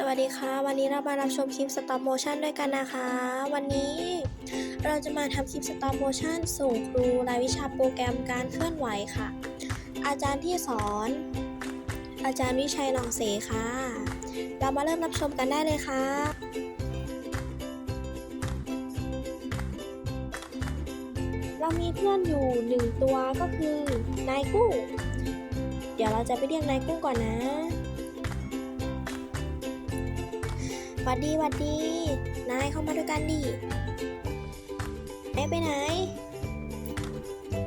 สวัสดีค่ะ วันนี้เรามารับชมคลิป stop motion ด้วยกันนะคะ วันนี้เราจะมาทำคลิป stop motion ส่งครูรายวิชาโปรแกรมการเคลื่อนไหวค่ะ อาจารย์ที่สอน อาจารย์วิชัยหนองเสค่ะ เรามาเริ่มรับชมกันได้เลยค่ะเรามีเพื่อนอยู่หนึ่งตัวก็คือนายกุ้ง เดี๋ยวเราจะไปเรียกนายกุ้งก่อนนะ วัดดีหวัดดี นายเข้ามาด้วยกันดินายไปไหน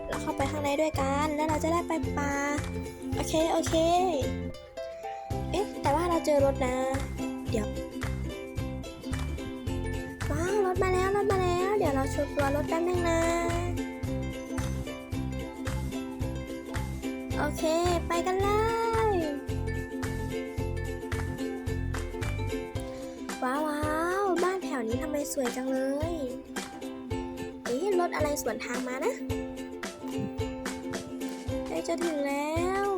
เราเข้าไปข้างในด้วยกัน แล้วเราจะได้ไปป่า โอเค โอเค เอ๊ะ แต่ว่าเราเจอรถนะ เดี๋ยว ว้าว รถมาแล้ว รถมาแล้ว เดี๋ยวเราชุดตัวรถแป๊บนึงนะ โอเค สวยจังเลยเอ๊ะรถอะไรสวนทางมานะใกล้จะถึงแล้ว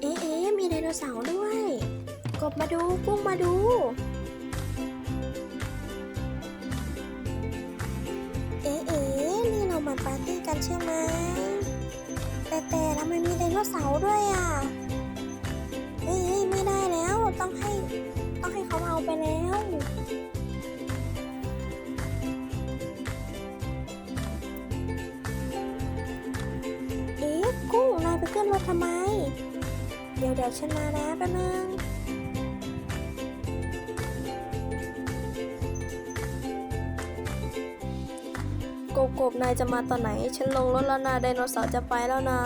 เอ๊ะเอ๊ะมีไดโนเสาร์ด้วย กบมาดู กุ้งมาดูเอ๊ะเอ๊ะนี่เรามาปาร์ตี้กันใช่ไหม แต่แต่ทำไมมีไดโนเสาร์ด้วยอะ เฮ้ยเฮ้ยไม่ได้แล้ว ต้องให้ต้องให้เขาเอาไปแล้วเอ๊ะกุ้งนายไปขึ้นรถทำไม เดี๋ยวเดี๋ยวฉันมานะแป๊บนึงกบกบนายจะมาตอนไหน ฉันลงรถแล้วนะไดโนเสาร์จะไปแล้วนะ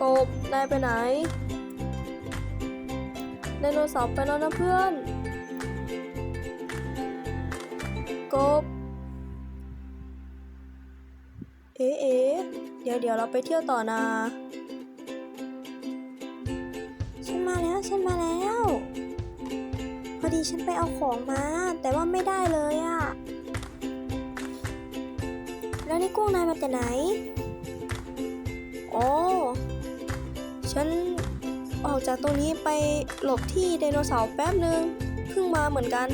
กบนายไปไหนไดโนเสาร์ไปแล้วนะเพื่อน กบ เอ๊ะเอ๊ะเดี๋ยวเดี๋ยวเราไปเที่ยวต่อนะฉันมาแล้วฉันมาแล้ว พอดีฉันไปเอาของมา แต่ว่าไม่ได้เลยอะแล้วนี่กุ้งนายมาแต่ไหน อ๋อ ฉันออกจากตรงนี้ไปหลบที่ไดโนเสาร์แป๊บนึงเพิ่งมาเหมือนกัน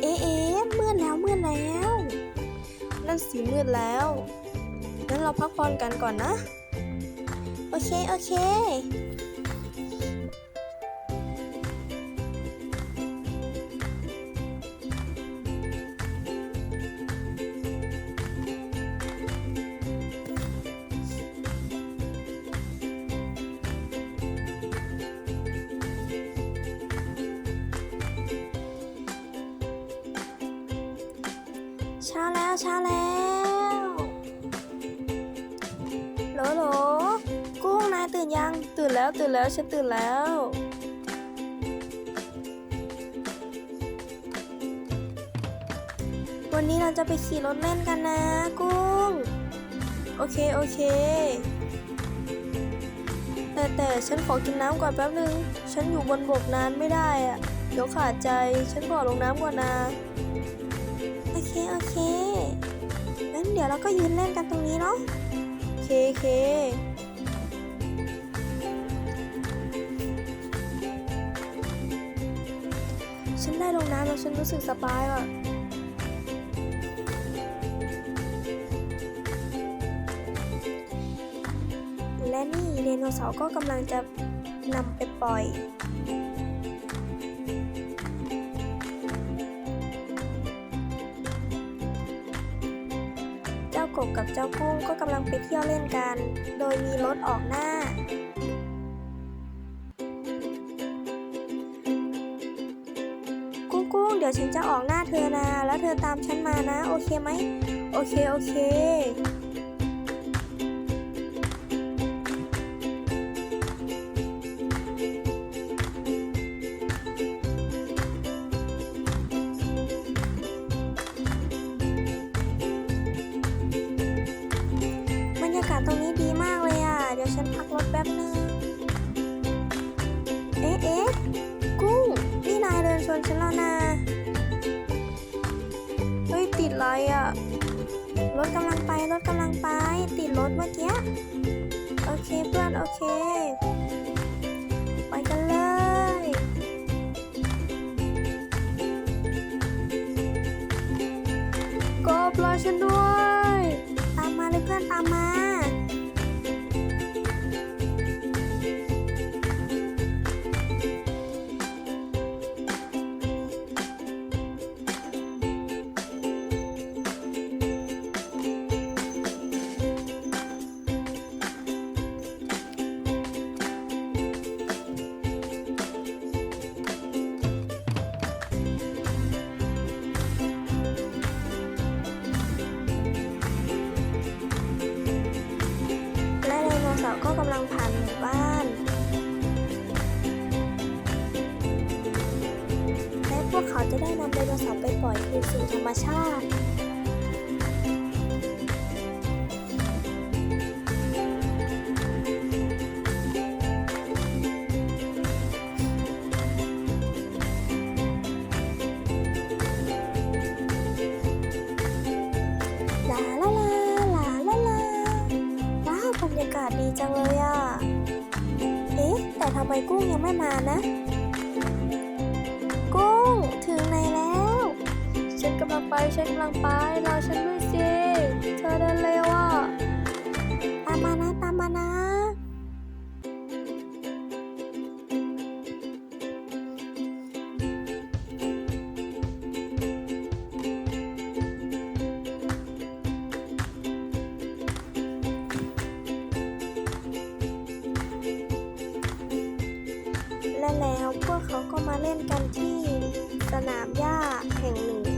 เอ๊ะเอ๊ะมืดแล้วเมืดแล้ว นั่นสีมืดแล้วงั้นเราพักผ่อนกันก่อนนะ โอเค โอเค ช้าแล้วเช้าแล้วโหลโหลกุ้งนายตื่นยัง ตื่นแล้วตื่นแล้วฉันตื่นแล้ว วันนี้เราจะไปขี่รถเล่นกันนะ กุ้ง โอเค โอเค แต่แต่ฉันขอกินน้ำก่อนแป๊บนึง ฉันอยู่บนบกนานไม่ได้อะเดี๋ยวขาดใจ ฉันขอลงน้ำก่อนนะ โอเคโอเคงั้นเดี๋ยวเราก็ยืนเล่นกันตรงนี้เนาะโอเคโอเคฉันได้ลงน้ำแล้วฉันรู้สึกสบายอะและนี่ไดโนเสาร์ก็กำลังจะนำไปปล่อย กับเจ้ากุ้งก็กำลังไปเที่ยวเล่นกัน โดยมีรถออกหน้า กุ้งกุ้งเดี๋ยวฉันจะออกหน้าเธอนะ แล้วเธอตามฉันมานะ โอเคไหม โอเค โอเค ฉันแล้วนะเฮ้ยติดอะไรอะ่ะ รถกำลังไป รถกำลังไป ติดรถเมื่อกี้ โอเคเพื่อน โอเค ไปกันเลยก็ปล่อยฉันด้วย ตามมาเลยเพื่อนตามมา เขาจะได้นำไดโนเสาร์ไปปล่อยคืนสู่ธรรมชาติลาลาลาลาลาลาว้าบรรยากาศดีจังเลยอะ เอ๊ะ แต่ทำไมกุ้งยังไม่มานะ ฉันกำลังไปรอฉันด้วยสิเธอเดินเร็วอะตามมานะตามมานะ และแล้วพวกเขาก็มาเล่นกันที่สนามหญ้าแห่งหนึ่ง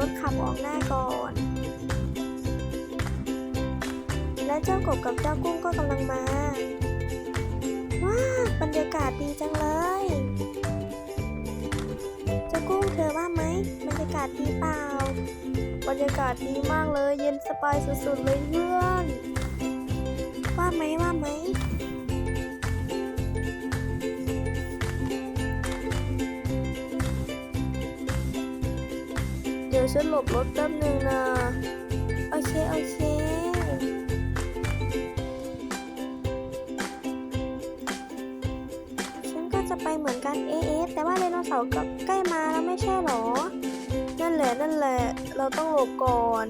รถขับออกหน้าก่อน และเจ้ากบกับเจ้ากุ้งก็กำลังมา ว้าวบรรยากาศดีจังเลย เจ้ากุ้งเธอว่าไหมบรรยากาศดีเปล่า บรรยากาศดีมากเลย เย็นสบายสุดๆเลยเพื่อน ว่าไหมว่าไหม ฉันหลบรถแป๊บนึงนะ โอเค โอเค ฉันก็จะไปเหมือนกันเอ๊ะเอ๊ะแต่ว่าไดโนเสาร์ก็ใกล้มาแล้วไม่ใช่หรอ นั่นแหละ นั่นแหละ เราต้องหลบก่อน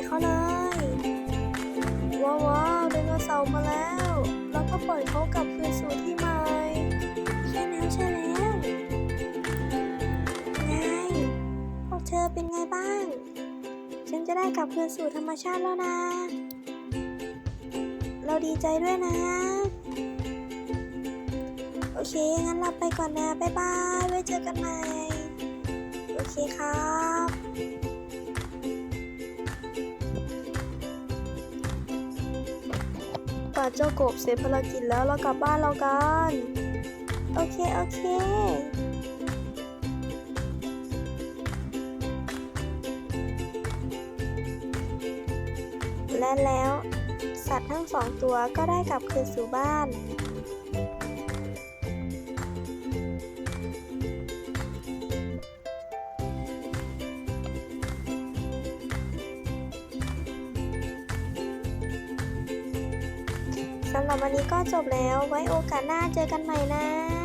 อยเขาเลย ว้าววาวไดโนเสาร์มาแล้ว แล้วก็ปล่อยเขากลับคืนสู่ที่ใหม่ใช่แล้วใช่แล้วไงพวกเธอเป็นไงบ้าง ฉันจะได้กลับคืนสู่ธรรมชาติแล้วนะ เราดีใจด้วยนะ โอเค งั้นเราไปก่อนนะ บ๊ายบาย ไว้เจอกันใหม่ โอเคครั เจ้ากบเสร็จภารกิจแล้วเรากลับบ้านเรากัน โอเค โอเคและแล้ว สัตว์ทั้งสองตัวก็ได้กลับคืนสู่บ้าน สำหรับวันนี้ก็จบแล้ว ไว้โอกาสหน้าเจอกันใหม่นะ